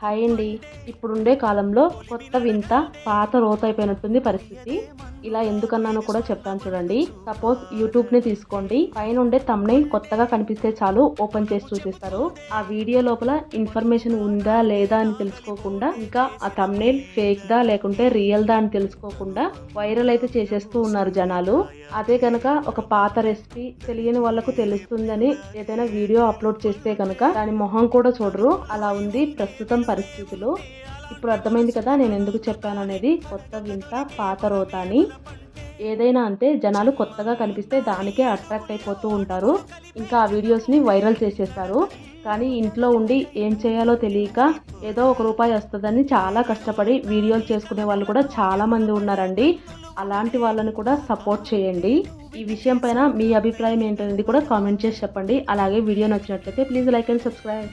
Hi అండి. ఇప్పుడుండే కాలంలో కొత్త వింత పాత రోత అయిపోయినట్టుంది పరిస్థితి. ఇలా ఎందుకన్నానో కూడా చెప్తాను చూడండి. సపోజ్ యూట్యూబ్ని తీసుకోండి. పైన ఉండే తమ్నైల్ కొత్తగా కనిపిస్తే చాలు ఓపెన్ చేసి చూపిస్తారు. ఆ వీడియో లోపల ఇన్ఫర్మేషన్ ఉందా లేదా అని తెలుసుకోకుండా ఇంకా ఆ తమ్నైల్ ఫేక్ దా లేకుంటే రియల్ దా అని తెలుసుకోకుండా వైరల్ అయితే చేసేస్తూ ఉన్నారు జనాలు. అదే కనుక ఒక పాత రెసిపీ తెలియని వాళ్ళకు తెలుస్తుందని ఏదైనా వీడియో అప్లోడ్ చేస్తే కనుక దాని మొహం కూడా చూడరు. అలా ఉంది ప్రస్తుతం పరిస్థితులు. ఇప్పుడు అర్థమైంది కదా నేను ఎందుకు చెప్పాను అనేది కొత్త వింత పాత రోత అని ఏదైనా అంతే జనాలు కొత్తగా కనిపిస్తే దానికే అట్రాక్ట్ అయిపోతూ ఉంటారు. ఇంకా ఆ వీడియోస్ని వైరల్ చేసేస్తారు. కానీ ఇంట్లో ఉండి ఏం చేయాలో తెలియక ఏదో ఒక రూపాయి వస్తుందని చాలా కష్టపడి వీడియోలు చేసుకునే వాళ్ళు కూడా చాలామంది ఉన్నారండి. అలాంటి వాళ్ళని కూడా సపోర్ట్ చేయండి. ఈ విషయం పైన మీ అభిప్రాయం ఏంటనేది కూడా కామెంట్ చేసి చెప్పండి. అలాగే వీడియో నచ్చినట్లయితే ప్లీజ్ లైక్ అండ్ సబ్స్క్రైబ్.